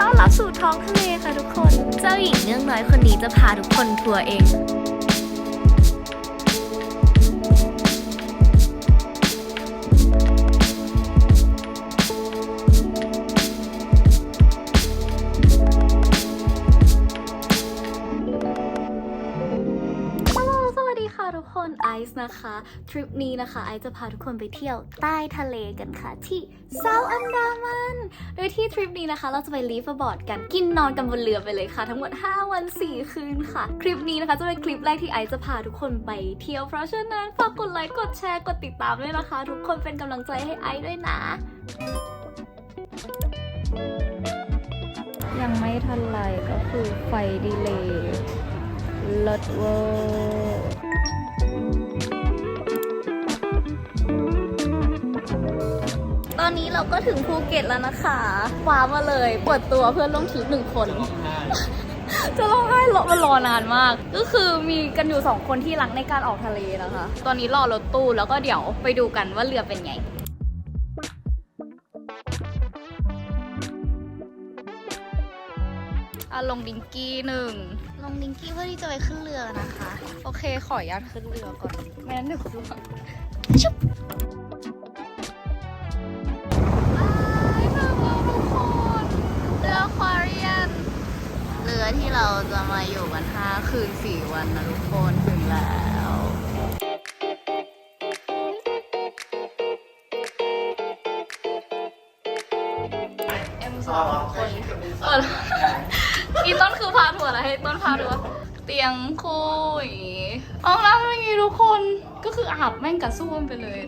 ต้อนรับสู่ท้องทะเลค่ะทุกคน เจ้าหญิงเนื่องน้อยคนนี้จะพาทุกคนทัวร์เอง นไอซ์นะคะ ทริปนี้นะคะไอซ์จะพาทุกคนไปเที่ยวใต้ทะเลกันค่ะ ที่เซาอันดามัน โดยที่ทริปนี้นะคะ เราจะไปลีฟบอร์ดกันกินนอนกันบนเรือไปเลยค่ะ ทั้งหมด 5 วัน 4 คืนค่ะ คลิปนี้นะคะจะเป็นคลิปแรกที่ไอซ์จะพาทุกคนไปเที่ยวเพราะฉะนั้นฝากกดไลค์กดแชร์กดติดตามด้วยนะคะ ทุกคนเป็นกำลังใจให้ไอซ์ด้วยนะ ยังไม่ทันไรก็คือไฟดีเลย์ลดเวอร์ อนนี้เราก็ถึงภูเก็ตแล้วนะคะว้ามาเลยเปิดตัวเพื่อนร่วมทริปหนึ่งคน จะร้องไห้รอมันรอนานมาก ก็คือมีกันอยู่สองคนที่รักในการออกทะเลนะคะ ตอนนี้รอรถตู้แล้วก็เดี๋ยวไปดูกันว่าเรือเป็นไงอะลงดิงกี้หนึ่งลงดิงกี้เพื่อที่จะไปขึ้นเรือนะคะ โอเคขออนุญาตขึ้นเรือก่อนไม่งั้นเดี๋ยวร่วงชุบ อที่เราจะมาอยู่กัน5คืน 4 วันนะทุกคนถึงแล้วเอ็มสองคนเอออีต้นคือพาทัวร์แล้วให้ต้นพาทัวร์เตียงคู่อย่างงี้ห้องน้ำเป็นอย่างงี้ทุกคนก็คืออาบแม่งกับส้วมไปเลย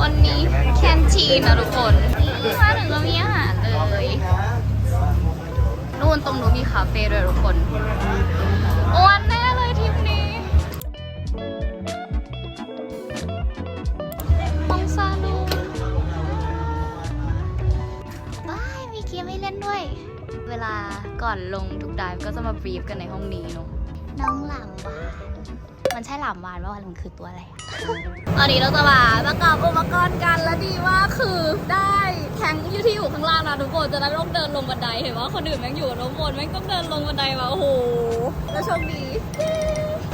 วันนี้แคนทีนนะทุกคนนี่มาถึงก็มีอาหารเลย นู่นตรงนู้นมีคาเฟ่ด้วยทุกคนอ้วนแน่เลยทริปนี้มองซาลูว้ายมีเกมให้เล่นด้วย เวลาก่อนลงทุกดายก็จะมาบรีฟกันในห้องนี้เนาะน้องหลังวาน มันใช่หลามวานว่ามันคือตัวอะไรอะตอนนี้เราจะมาประกอบอุปกรณ์กันและดีว่ากคือได้แทงอยู่ที่อยู่ข้างล่างนะทุกคนจะได้ต้องเดินลงบันไดเห็นว่าคนอื่นแม่งอยู่ข้างบนแม่งต้องเดินลงบันไดมาโอ้โหแล้วโชคดี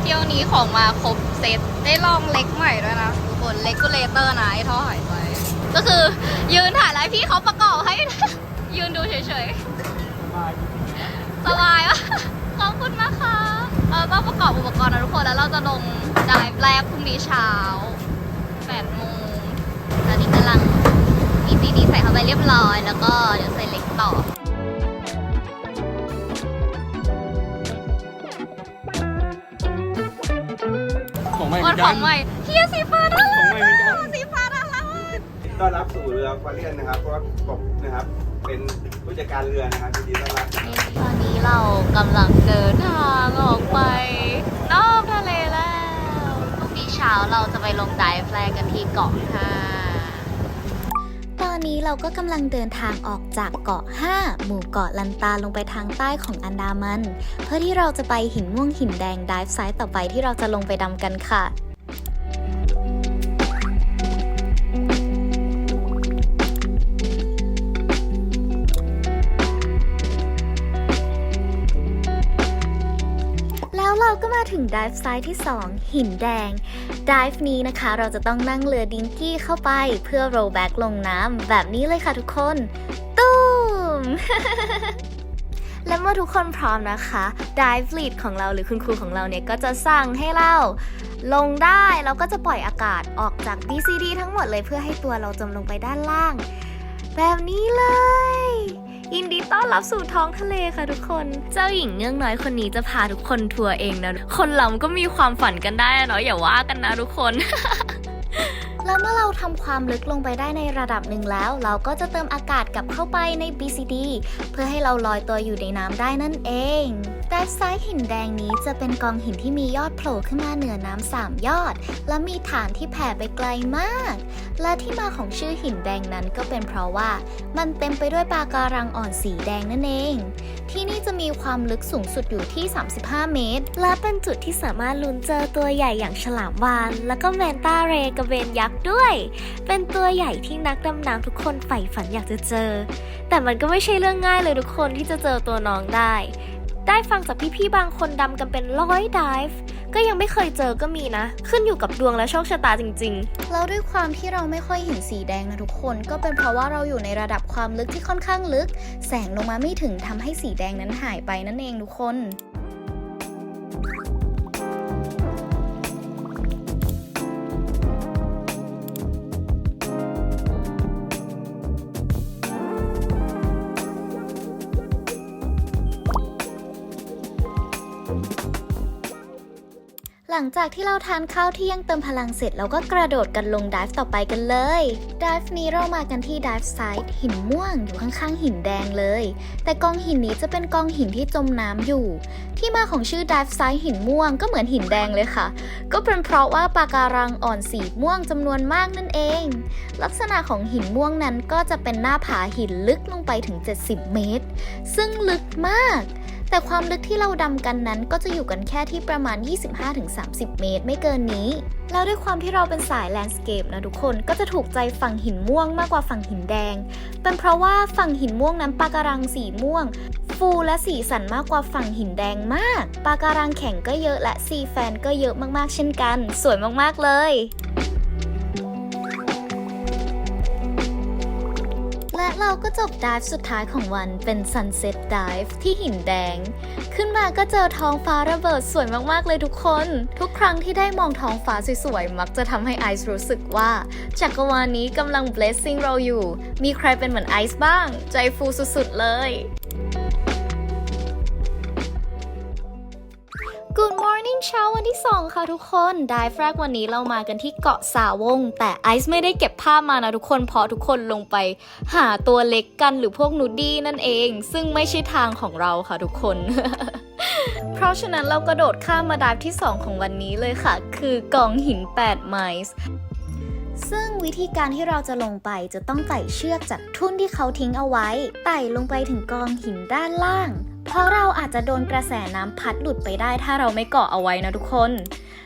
เที่ยวนี้ของมาครบเซตได้ลองเล็กใหม่ด้วยนะทุกคนเล็กกูเลเตอร์นะไอ้ท่อหายใจก็คือยืนถ่ายไลฟ์พี่เขาประกอบให้ยืนดูเฉยๆสบายวะขอบคุณมากค่ะ เออก็ประกอบอุปกรณ์นะทุกคนแล้วเราจะลงไดฟ์แรกพรุ่งนี้เช้า8โมงตอนนี้กำลังมีซีดีใส่เข้าไปเรียบร้อย แล้วก็เดี๋ยวใส่เหล็กต่อของใหม่เหวัมืนอนขกัอนงใหม่เฮียสีฟ้าน่าของใหม่เหมือนกันรักสีฟ้าน่ารักมากต้อนรับสู่เรือควาเรียนนะครับเพราะว่ากบนะครับ เป็นผู้จัดการเรือนะครับยินดีต้อนรับตอนนี้เรากำลังเดินทางออกไป นอกทะเลแล้วพรุ่งนี้เช้าเราจะไปลงไดฟ์แฟลกกันที่เกาะห้าตอนนี้เราก็กำลังเดินทางออกจากเกาะ 5 หมู่เกาะลันตาลงไปทางใต้ของอันดามัน เพื่อที่เราจะไปหินม่วงหินแดงดิฟไซต์ต่อไปที่เราจะลงไปดำกันค่ะ เราก็มาถึงดิฟไซต์ที่ 2 หินแดงดิฟนี้นะคะ เราจะต้องนั่งเรือดิงกี้เข้าไปเพื่อโรลแบ็กลงน้ำแบบนี้เลยค่ะทุกคนตูมและเมื่อทุกคนพร้อมนะคะดิฟลีดของเราหรือคุณครูของเราเนี่ยก็จะสั่งให้เราลงได้แล้วก็จะปล่อยอากาศออกจาก BCD ทั้งหมดเลยเพื่อให้ตัวเราจมลงไปด้านล่าง แบบนี้เลย ยินดีต้อนรับสู่ท้องทะเลค่ะทุกคน เจ้าหญิงเงื้องน้อยคนนี้จะพาทุกคนทัวร์เองนะ คนเราก็มีความฝันกันได้เนาะอย่าว่ากันนะทุกคน แล้วเมื่อเราทำความลึกลงไปได้ในระดับหนึ่งแล้ว เราก็จะเติมอากาศกลับเข้าไปใน BCD เพื่อให้เราลอยตัวอยู่ในน้ำได้นั่นเองแต่ซ้ายหินแดงนี้จะเป็นกองหินที่มียอดโผล่ขึ้นมาเหนือน้ำสามยอด และมีฐานที่แผ่ไปไกลมาก และที่มาของชื่อหินแดงนั้นก็เป็นเพราะว่า มันเต็มไปด้วยปะการังอ่อนสีแดงนั่นเอง ที่นี่จะมีความลึกสูงสุดอยู่ที่ 35 เมตร และเป็นจุดที่สามารถลุ้นเจอตัวใหญ่อย่างฉลามวาฬแล้วก็แมนตาเรย์กระเบนยักษ์ด้วย เป็นตัวใหญ่ที่นักดำน้ำทุกคนใฝ่ฝันอยากจะเจอ แต่มันก็ไม่ใช่เรื่องง่ายเลยทุกคนที่จะเจอตัวน้องได้ ได้ฟังจากพี่ๆบางคนดำกันเป็นร้อยดิฟก็ยังไม่เคยเจอก็มีนะ ขึ้นอยู่กับดวงและโชคชะตาจริงๆ แล้วด้วยความที่เราไม่ค่อยเห็นสีแดงนะทุกคน ก็เป็นเพราะว่าเราอยู่ในระดับความลึกที่ค่อนข้างลึก แสงลงมาไม่ถึงทำให้สีแดงนั้นหายไปนั่นเองทุกคน งจากที่เราทานข้าวเที่ยงเติมพลังเสร็จเราก็กระโดดกันลงดิฟต่อไปกันเลยดิฟนี้เรามากันที่ดิฟไซต์หินม่วงอยู่ข้างๆหินแดงเลย แต่กองหินนี้จะเป็นกองหินที่จมน้ำอยู่ ที่มาของชื่อดิฟไซต์หินม่วงก็เหมือนหินแดงเลยค่ะ ก็เป็นเพราะว่าปะการังอ่อนสีม่วงจำนวนมากนั่นเอง ลักษณะของหินม่วงนั้นก็จะเป็นหน้าผาหินลึกลงไปถึง 70 เมตร ซึ่งลึกมาก แต่ความลึกที่เราดำกันนั้นก็จะอยู่กันแค่ที่ประมาณ 25-30 เมตรไม่เกินนี้ แล้วด้วยความที่เราเป็นสายแลนด์สเคปนะทุกคนก็จะถูกใจฝั่งหินม่วงมากกว่าฝั่งหินแดง เป็นเพราะว่าฝั่งหินม่วงนั้นปะการังสีม่วง ฟูและสีสันมากกว่าฝั่งหินแดงมาก ปะการังแข็งก็เยอะและซีแฟนก็เยอะมากๆ เช่นกัน สวยมากๆเลย เราก็จบดิฟสุดท้ายของวันเป็น Sunset Dive ที่หินแดง ขึ้นมาก็เจอท้องฟ้าระเบิดสวยมากๆเลยทุกคน ทุกครั้งที่ได้มองท้องฟ้าสวยๆ มักจะทำให้ไอซ์รู้สึกว่า จักรวาลนี้กำลัง blessing เราอยู่ มีใครเป็นเหมือนไอซ์บ้าง ใจฟูสุดๆเลย Good morning เช้าวันที่ 2 ค่ะทุกคนไดฟแรกวันนี้เรามากันที่เกาะสาวง แต่ไอซ์ไม่ได้เก็บภาพมานะทุกคน เพราะทุกคนลงไปหาตัวเล็กกันหรือพวกนูดดี้นั่นเอง ซึ่งไม่ใช่ทางของเราค่ะทุกคน เพราะฉะนั้นเรากระโดดข้ามมาดิฟที่ 2 ของวันนี้เลยค่ะ คือกองหิน8ไมล์ซึ่งวิธีการที่เราจะลงไปจะต้องไต่เชือกจากทุ่นที่เขาทิ้งเอาไว้ ไต่ลงไปถึงกองหินด้านล่าง เพราะเราอาจจะโดนกระแสน้ำพัดหลุดไปได้ถ้าเราไม่เกาะเอาไว้นะทุกคน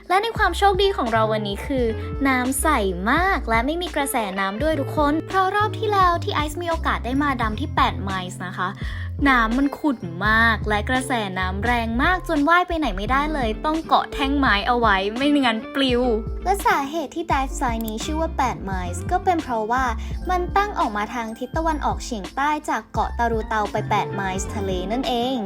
และในความโชคดีของเราวันนี้คือ น้ำใสมากและไม่มีกระแสน้ำด้วยทุกคน เพราะรอบที่แล้วที่ไอซ์มีโอกาสได้มาดำที่ 8 ไมล์นะคะ น้ำมันขุ่นมากและกระแสน้ำแรงมากจนว่ายไปไหนไม่ได้เลย ต้องเกาะแท่งไม้เอาไว้ไม่งั้นปลิว และสาเหตุที่ dive site นี้ชื่อว่า8 miles ก็เป็นเพราะว่ามันตั้งออกมาทางทิศตะวันออกเฉียงใต้จากเกาะตารูเตาไป8 miles ทะเลนั่นเอง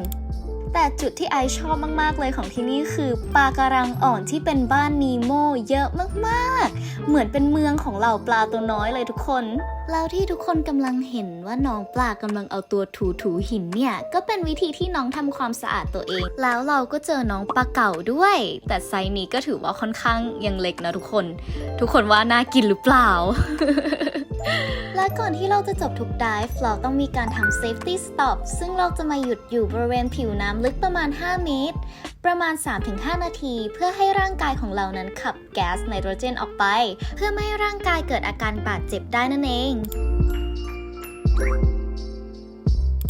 แต่จุดที่ไอชอบมาก ๆ เลยของที่นี่คือปลาการังอ่อนที่เป็นบ้านนีโมเยอะมากๆ เหมือนเป็นเมืองของเหล่าปลาตัวน้อยเลยทุกคน แล้วที่ทุกคนกำลังเห็นว่าน้องปลากำลังเอาตัวถูถูหินเนี่ย ก็เป็นวิธีที่น้องทำความสะอาดตัวเอง แล้วเราก็เจอน้องปลาเก่าด้วย แต่ไซส์นี้ก็ถือว่าค่อนข้างยังเล็กนะทุกคน ทุกคนว่าน่ากินหรือเปล่า และก่อนที่เราจะจบทุก dive เราต้องมีการทำ safety stop ซึ่งเราจะมาหยุดอยู่บริเวณผิวน้ำลึกประมาณ 5 เมตร ประมาณ 3-5 นาที เพื่อให้ร่างกายของเรานั้นขับแก๊สไนโตรเจนออกไป เพื่อไม่ให้ร่างกายเกิดอาการบาดเจ็บได้นั่นเอง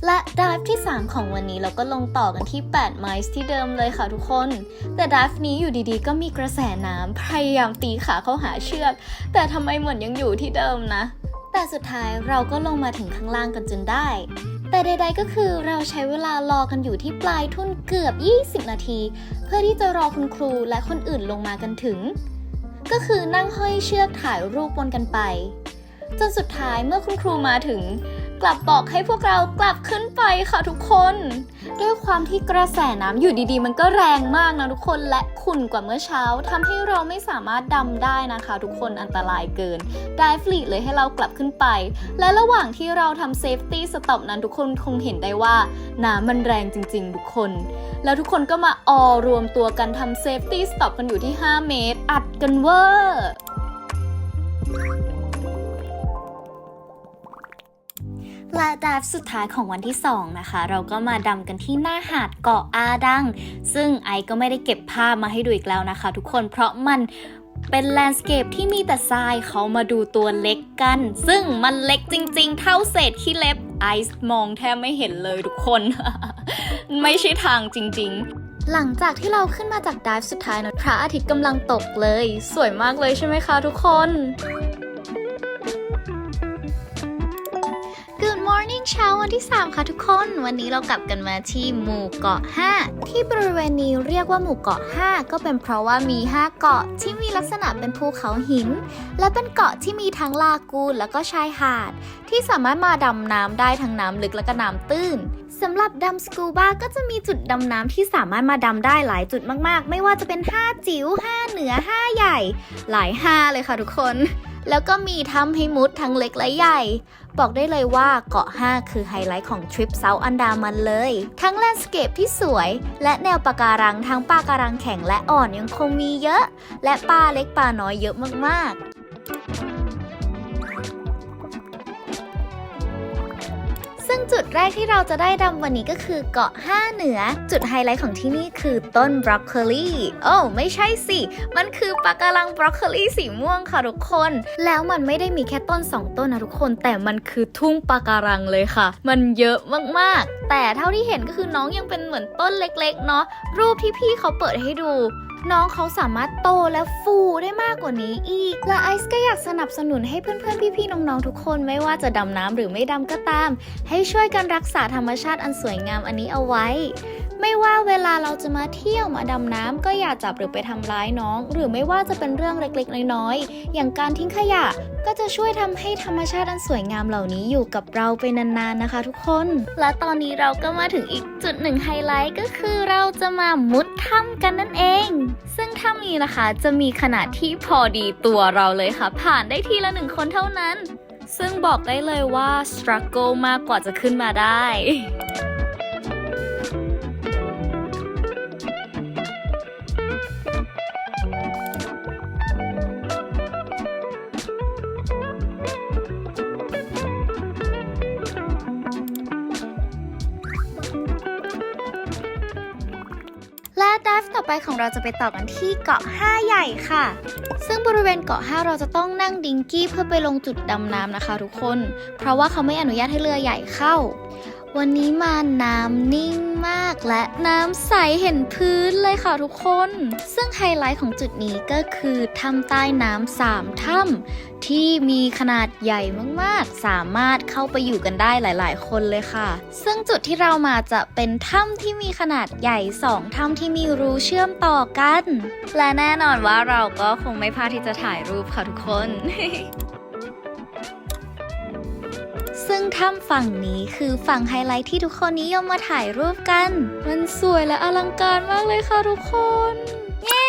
และดิฟที่ 3 ของวันนี้เราก็ลงต่อกันที่ 8 ไมล์ที่เดิมเลยค่ะทุกคน แต่ดิฟนี้อยู่ดีๆ ก็มีกระแสน้ำพยายามตีขาเข้าหาเชือก แต่ทำไมเหมือนยังอยู่ที่เดิมนะ แต่สุดท้ายเราก็ลงมาถึงข้างล่างกันจนได้ แต่ใด ๆ ก็คือเราใช้เวลารอกันอยู่ที่ปลายทุ่นเกือบ 20 นาที เพื่อที่จะรอคุณครูและคนอื่นลงมากันถึง ก็คือนั่งห้อยเชือกถ่ายรูปวนกันไป จนสุดท้ายเมื่อคุณครูมาถึง กลับบอกให้พวกเรากลับขึ้นไปค่ะทุกคน ด้วยความที่กระแสน้ำอยู่ดีๆ มันก็แรงมากนะทุกคนและขุ่นกว่าเมื่อเช้าทำให้เราไม่สามารถดำได้นะคะ ทุกคนอันตรายเกินได้ฟลีดเลยให้เรากลับขึ้นไป และระหว่างที่เราทำเซฟตี้สต็อปนั้นทุกคนคงเห็นได้ว่าน้ำมันแรงจริง ๆ ทุกคน แล้วทุกคนก็มาออรวมตัวกันทำเซฟตี้สต็อปกันอยู่ที่ 5 เมตร อัดกันเวอร์ และดิฟสุดท้ายของวันที่ 2 นะคะ เราก็มาดำกันที่หน้าหาดเกาะอาดัง ซึ่งไอก็ไม่ได้เก็บภาพมาให้ดูอีกแล้วนะคะ ทุกคนเพราะมันเป็นแลนด์สเคปที่มีแต่ทรายเขามาดูตัวเล็กกัน ซึ่งมันเล็กจริงๆ เท่าเศษขี้เล็บไอซ์มองแทบไม่เห็นเลยทุกคน ไม่ใช่ทางจริงๆหลังจากที่เราขึ้นมาจากดิฟสุดท้ายนะพระอาทิตย์กำลังตกเลย สวยมากเลยใช่ไหมคะทุกคน morning เช้าวันที่ 3 ค่ะทุกคน วันนี้เรากลับกันมาที่หมู่เกาะ 5 ที่บริเวณนี้เรียกว่าหมู่เกาะ 5 ก็เป็นเพราะว่ามี 5 เกาะที่มีลักษณะเป็นภูเขาหิน และเป็นเกาะที่มีทั้งลากูนแล้วก็ชายหาด ที่สามารถมาดำน้ำได้ทั้งน้ำลึกและก็น้ำตื้นสำหรับดำสกูบาก็จะมีจุดดำน้ำที่สามารถมาดำได้หลายจุดมากๆ ไม่ว่าจะเป็น 5 จิ๋ว 5 เหนือ 5 ใหญ่ หลาย 5 เลยค่ะทุกคน แล้วก็มีถ้ำให้มุดทั้งเล็กและใหญ่ บอกได้เลยว่าเกาะ 5 คือไฮไลท์ของทริปเซาท์อันดามันเลย ทั้งแลนด์สเคปที่สวย และแนวปะการังทั้งปะการังแข็งและอ่อนยังคงมีเยอะ และปลาเล็กปลาน้อยเยอะมากๆ ซึ่งจุดแรกที่เราจะได้ดำวันนี้ก็คือเกาะ 5 เหนือ จุดไฮไลท์ของที่นี่คือต้นบรอกโคลีโอ้ไม่ใช่สิ มันคือปะการังบรอกโคลีสีม่วงค่ะทุกคน แล้วมันไม่ได้มีแค่ต้น 2 ต้นนะทุกคน แต่มันคือทุ่งปะการังเลยค่ะ มันเยอะมากๆ แต่เท่าที่เห็นก็คือน้องยังเป็นเหมือนต้นเล็ก ๆ เนาะรูปที่พี่เขาเปิดให้ดู น้องเขาสามารถโตและฟูได้มากกว่านี้อีก และไอซ์ก็อยากสนับสนุนให้เพื่อนๆ พี่ๆ น้องๆ ทุกคนไม่ว่าจะดำน้ำหรือไม่ดำก็ตาม ให้ช่วยกันรักษาธรรมชาติอันสวยงามอันนี้เอาไว้ ไม่ว่าเวลาเราจะมาเที่ยวมาดำน้ำก็อย่าจับหรือไปทำร้ายน้อง หรือไม่ว่าจะเป็นเรื่องเล็กๆ น้อยๆ อย่างการทิ้งขยะก็จะช่วยทำให้ธรรมชาติอันสวยงามเหล่านี้อยู่กับเราไปนานๆนะคะ ทุกคน และตอนนี้เราก็มาถึงอีกจุดหนึ่งไฮไลท์ก็คือเราจะมามุดถ้ำกันนั่นเอง ซึ่งถ้ำนี้นะคะจะมีขนาดที่พอดีตัวเราเลยค่ะ ผ่านได้ทีละหนึ่งคนเท่านั้น ซึ่งบอกได้เลยว่า struggle มากกว่าจะขึ้นมาได้ ไปของเราจะไปต่อกันที่เกาะ 5 ใหญ่ค่ะ ซึ่งบริเวณเกาะ 5 เราจะต้องนั่งดิงกี้เพื่อไปลงจุดดำน้ำนะคะทุกคน เพราะว่าเขาไม่อนุญาตให้เรือใหญ่เข้า วันนี้มาน้ำนิ่งมากและน้ำใสเห็นพื้นเลยค่ะทุกคน ซึ่งไฮไลท์ของจุดนี้ก็คือถ้ำใต้น้ำสามถ้ำที่มีขนาดใหญ่มากๆ สามารถเข้าไปอยู่กันได้หลาย ๆ คนเลยค่ะ ซึ่งจุดที่เรามาจะเป็นถ้ำที่มีขนาดใหญ่สองถ้ำที่มีรูเชื่อมต่อกัน และแน่นอนว่าเราก็คงไม่พลาดที่จะถ่ายรูปค่ะทุกคน ซึ่งถ้ำฝั่งนี้คือฝั่งไฮไลท์ที่ทุกคนนิยมมาถ่ายรูปกัน มันสวยและอลังการมากเลยค่ะทุกคนเย้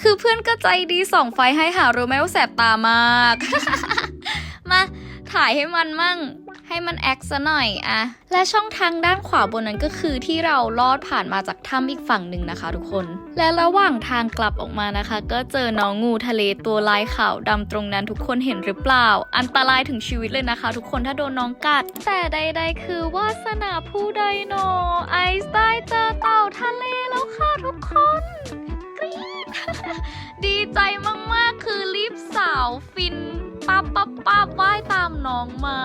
คือเพื่อนก็ใจดีส่องไฟให้หารู้ไหมว่าแสบตามากมา ถ่ายให้มันมั่ง ให้มันแอคซะหน่อยอะและช่องทางด้านขวาบนนั้นก็คือที่เราลอดผ่านมาจากถ้ำอีกฝั่งหนึ่งนะคะ ทุกคน และระหว่างทางกลับออกมานะคะ ก็เจอน้องงูทะเลตัวลายขาวดำตรงนั้นทุกคนเห็นหรือเปล่า อันตรายถึงชีวิตเลยนะคะ ทุกคนถ้าโดนน้องกัด แต่ใด ๆ คือวาสนาผู้ใดโนไอซ์ได้เจอเต่าทะเลแล้วค่ะทุกคนกรี๊ดดีใจมากๆคือรีบสาวฟิน ปั๊บปั๊บปั๊บว่ายตามน้องมา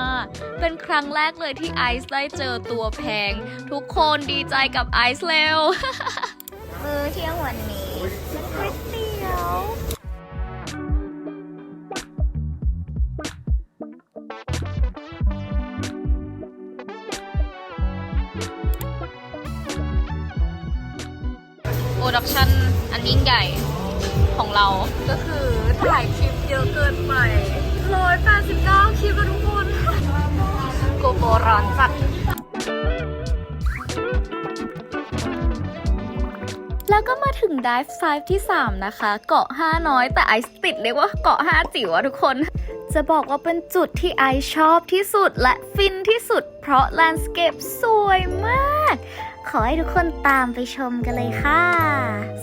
เป็นครั้งแรกเลยที่ไอซ์ได้เจอตัวแพง ทุกคนดีใจกับไอซ์เร็ว มื้อเที่ยงวันนี้ก๋วยเตี๋ยวโปรดักชั่นอันยิ่งใหญ่ของเรา ก็คือถ่ายคลิปเยอะเกินไป 189 คลิปอะทุกคนโกโปรร้อนจัดแล้วก็มาถึงดิฟไซด์ที่ 3 นะคะ เกาะ 5 น้อยแต่ไอซ์ติดเรียกว่าเกาะ 5 จิ๋วอะทุกคน จะบอกว่าเป็นจุดที่ไอชอบที่สุดและฟินที่สุด เพราะแลนด์สเคปสวยมาก ขอให้ทุกคนตามไปชมกันเลยค่ะ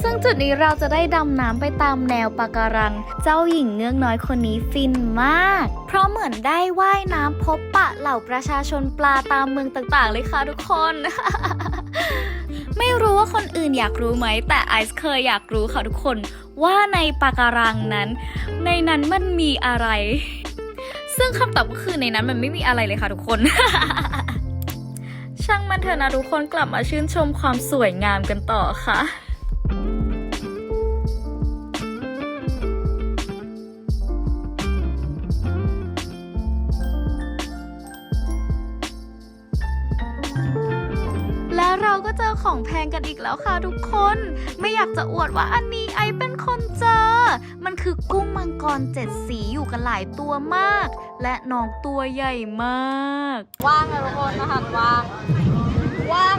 ซึ่งจุดนี้เราจะได้ดำน้ำไปตามแนวปะการัง เจ้าหญิงเงือกน้อยคนนี้ฟินมาก เพราะเหมือนได้ว่ายน้ำพบปะเหล่าประชาชนปลาตามเมืองต่างๆ เลยค่ะทุกคน ไม่รู้ว่าคนอื่นอยากรู้ไหม แต่ไอซ์เคยอยากรู้ค่ะทุกคน ว่าในปะการังนั้น ในนั้นมันมีอะไร ซึ่งคำตอบก็คือในนั้นมันไม่มีอะไรเลยค่ะทุกคน ช่างมันเถอะนะทุกคนกลับมาชื่นชมความสวยงามกันต่อค่ะและเราก็เจอของแพงกันอีกแล้วค่ะทุกคน ไม่อยากจะอวดว่าอันนี้ไอเป็นคนเจอ มันคือกุ้งมังกรเจ็ดสีอยู่กันหลายตัวมาก และน้องตัวใหญ่มาก ว่างนะทุกคนอาหารว่าง ว่าง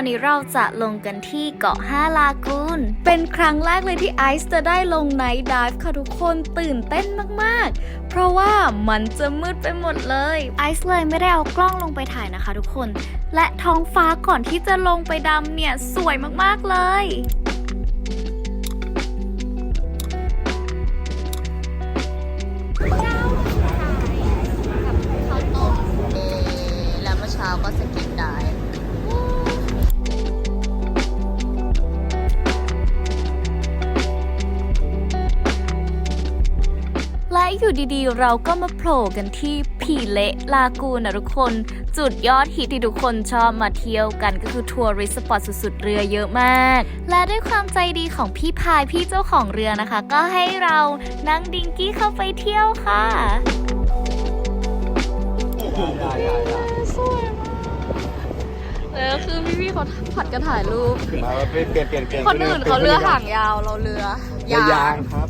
วันนี้เราจะลงกันที่เกาะห้าลากูน เป็นครั้งแรกเลยที่ไอซ์จะได้ลงไนท์ไดฟ์ค่ะทุกคนตื่นเต้นมากๆ เพราะว่ามันจะมืดไปหมดเลย ไอซ์เลยไม่ได้เอากล้องลงไปถ่ายนะคะทุกคน และท้องฟ้าก่อนที่จะลงไปดำเนี่ยสวยมากๆเลยข้าวต้มเอแล้วเมื่อเช้าก็สกินได้ อยู่ดีๆ เราก็มาโผล่กันที่ผีเละลากูนนะทุกคน จุดยอดฮิตที่ทุกคนชอบมาเที่ยวกันก็คือทัวริสสปอตสุดๆ เรือเยอะมาก และด้วยความใจดีของพี่พายพี่เจ้าของเรือนะคะ ก็ให้เรานั่งดิงกี้เข้าไปเที่ยวค่ะเออคือพี่ๆเขาผัดกันถ่ายรูป มาเปลี่ยนเปลี่ยนเปลี่ยนเปลี่ยนคนอื่นเขาเรือหางยาวเราเรือเรือยางครับ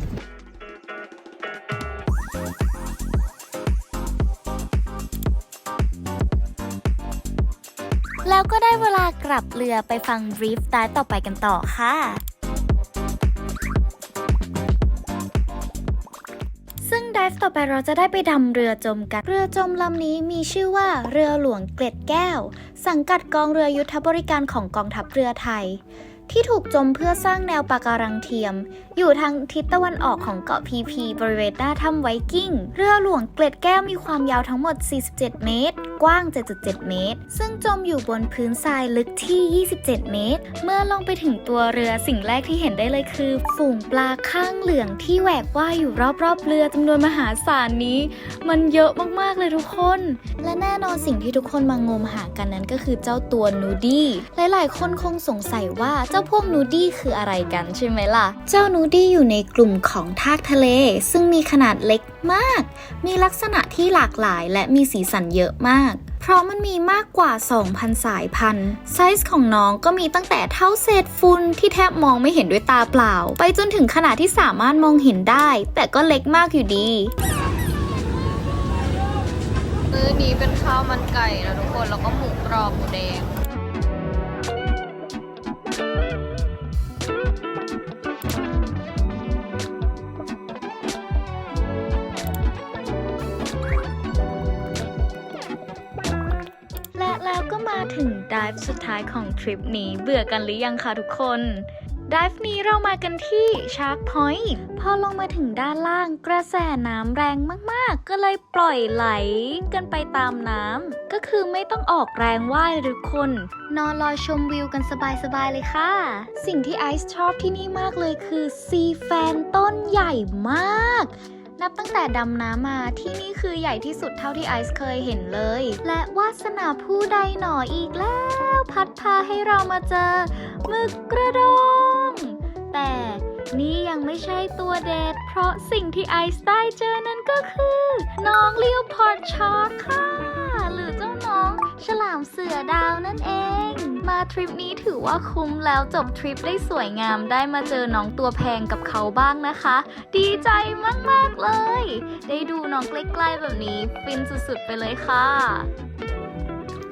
ลากลับเรือไปฟังบรีฟไดต่อไปกันต่อค่ะซึ่งไดฟ์ต่อไปเราจะได้ไปดำเรือจมกัน เรือจมลำนี้มีชื่อว่าเรือหลวงเกล็ดแก้ว สังกัดกองเรือยุทธบริการของกองทัพเรือไทย ที่ถูกจมเพื่อสร้างแนวปะการังเทียม อยู่ทางทิศตะวันออกของเกาะพีพีบริเวณหน้าถ้ำไวกิ้ง เรือหลวงเกล็ดแก้วมีความยาวทั้งหมด 47 เมตร กว้าง 7.7 เมตร ซึ่งจมอยู่บนพื้นทรายลึกที่ 27 เมตร เมื่อลงไปถึงตัวเรือสิ่งแรกที่เห็นได้เลยคือ ฝูงปลาข้างเหลืองที่แหวกว่ายอยู่รอบๆเรือจำนวนมหาศาลนี้ มันเยอะมากๆเลยทุกคน และแน่นอนสิ่งที่ทุกคนมางมหากันนั้นก็คือเจ้าตัวนูดี้หลายๆ คนคงสงสัยว่าเจ้าพวกนูดี้คืออะไรกันใช่ไหมล่ะ เจ้านูดี้อยู่ในกลุ่มของทากทะเล ซึ่งมีขนาดเล็กมาก มีลักษณะที่หลากหลายและมีสีสันเยอะมาก เพราะมันมีมากกว่า 2,000 สายพันธุ์ ไซส์ของน้องก็มีตั้งแต่เท่าเศษฝุ่นที่แทบมองไม่เห็นด้วยตาเปล่า ไปจนถึงขนาดที่สามารถมองเห็นได้ แต่ก็เล็กมากอยู่ดีมื้อนี้เป็นข้าวมันไก่นะทุกคน แล้วก็หมูกรอบหมูแดง ถึงดิฟสุดท้ายของทริปนี้เบื่อกันหรือยังคะทุกคนดิฟนี้เรามากันที่ชาร์ p พอยต์พอลงมาถึงด้านล่างกระแสน้ำแรงมากๆ ก็เลยปล่อยไหลกันไปตามน้ำ ก็คือไม่ต้องออกแรงว่ายเลยทุกคน นอนรอชมวิวกันสบายๆเลยค่ะ สิ่งที่ไอซ์ชอบที่นี่มากเลยคือซีแฟนต้นใหญ่มาก นับตั้งแต่ดำน้ำมาที่นี่คือใหญ่ที่สุดเท่าที่ไอซ์เคยเห็นเลย และวาสนาผู้ใดหนออีกแล้ว พัดพาให้เรามาเจอหมึกกระดองแต่นี่ยังไม่ใช่ตัวเด็ด เพราะสิ่งที่ไอซ์ได้เจอนั้นก็คือ น้องลิวพอร์ชาร์ค่ะ หรือเจ้าน้องฉลามเสือดาวนั่นเอง ทริปนี้ถือว่าคุ้มแล้วจบทริปได้สวยงามได้มาเจอน้องตัวแพงกับเขาบ้างนะคะ ดีใจมาก ๆ เลย ได้ดูน้องใกล้ ๆ แบบนี้ ฟินสุด ๆ ไปเลยค่ะ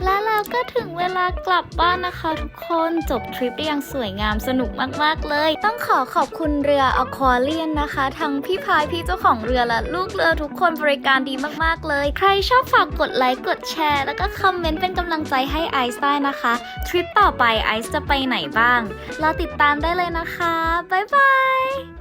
และแล้วก็ถึงเวลากลับบ้านนะคะทุกคนจบทริปได้อย่างสวยงามสนุกมากๆเลย ต้องขอขอบคุณเรืออควาเรียนนะคะ ทั้งพี่พายพี่เจ้าของเรือและลูกเรือทุกคนบริการดีมากๆเลย ใครชอบฝากกดไลค์กดแชร์ แล้วก็คอมเมนต์เป็นกำลังใจให้ไอซ์ได้นะคะทริปต่อไปไอซ์จะไปไหนบ้างรอติดตามได้เลยนะคะบ๊ายบาย